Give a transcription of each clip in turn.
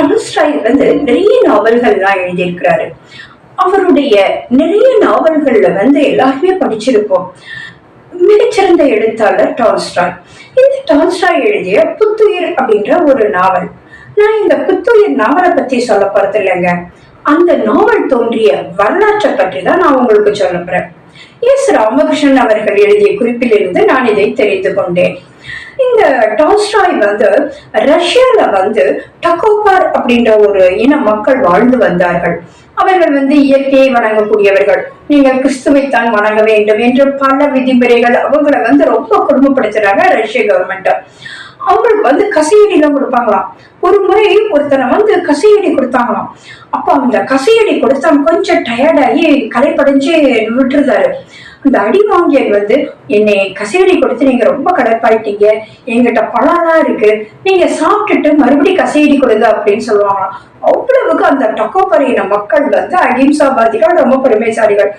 Tolstoy வந்து நிறைய நாவல்கள்லாம் எழுதியிருக்கிறாரு. அவருடைய நிறைய நாவல்கள்ல வந்து எல்லாருமே படிச்சிருப்போம். மிகச்சிறந்த எழுத்தாளர் டால்ஸ்டாய் இந்த டால்ஸ்டாய் எழுதிய புத்துயிர் அப்படின்ற ஒரு நாவல் நான் இந்த புத்துயிர் நாவலை பத்தி சொல்ல போறது இல்லைங்க. அந்த நாவல் தோன்றிய வரலாற்றை பற்றி தான் நான் உங்களுக்கு சொல்ல போறேன். எஸ். ராமகிருஷ்ணன் அவர்கள் எழுதிய குறிப்பிலிருந்து நான் இதை தெரிந்து கொண்டேன். இந்த டால்ஸ்டாய் வந்து ரஷ்யால வந்து டக்கோபார் அப்படின்ற ஒரு இன மக்கள் வாழ்ந்து வந்தார்கள். அவர்கள் வந்து இயற்கையை வணங்கக்கூடியவர்கள். நீங்கள் கிறிஸ்துவைத்தான் வணங்க வேண்டும் என்று பல விதிமுறைகள் அவங்களை வந்து ரொம்ப கொடுமைப்படுத்துறாங்க ரஷ்ய கவர்மெண்ட் அவங்களுக்கு வந்து கசையடிலாம் கொடுப்பாங்களாம். ஒரு முறை ஒருத்தனை வந்து கசையடி கொடுத்தாங்களாம். அப்ப அந்த கசையடி கொடுத்தா கொஞ்சம் டயர்டாகி கலைப்படைஞ்சு விட்டுருந்தாரு. அந்த அடி வாங்கியது வந்து என்னை கசையடி கொடுத்து நீங்க ரொம்ப கடப்பாயிட்டீங்க. எங்கிட்ட பழம்லாம் இருக்கு. நீங்க சாப்பிட்டுட்டு மறுபடி கசையடி கொடுங்க அப்படின்னு சொல்லுவாங்களாம். அவ்வளவுக்கு அந்த டக்கோபரியின மக்கள் வந்து அகிம்சாபாதிகள் ரொம்ப பெருமைசாலிகள்.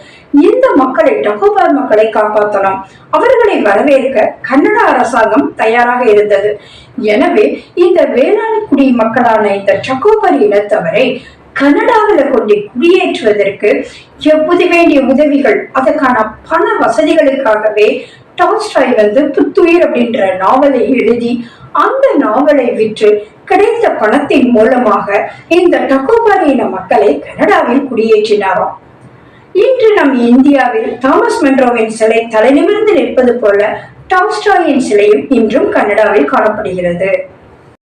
இந்த மக்களை டக்கோபார் மக்களை காப்பாற்றணும் அவர்களை வரவேற்க கன்னட அரசாங்கம் தயாராக இருந்தது. எனவே இந்த வேளாண் குடி மக்களான இந்த டக்கோபரி இனத்தவரை கனடாவில் கொண்டு குடியேற்றுவதற்கு எப்போது வேண்டிய உதவிகள்? அதற்கான பண வசதிகளுக்காகவே டால்ஸ்டாய் வந்து புத்துயிர் அப்படின்ற நாவலை எழுதி அந்த நாவலை விற்று கிடைத்த பணத்தின் மூலமாக இந்த டக்கோபாரி இன மக்களை கனடாவில் குடியேற்றினாராம். இன்று நம் இந்தியாவில் தாமஸ் மென்ரோவின் சிலை தலைநிமிர்ந்து நிற்பது போல டால்ஸ்டாயின் சிலையும் இன்றும் கனடாவில் காணப்படுகிறது.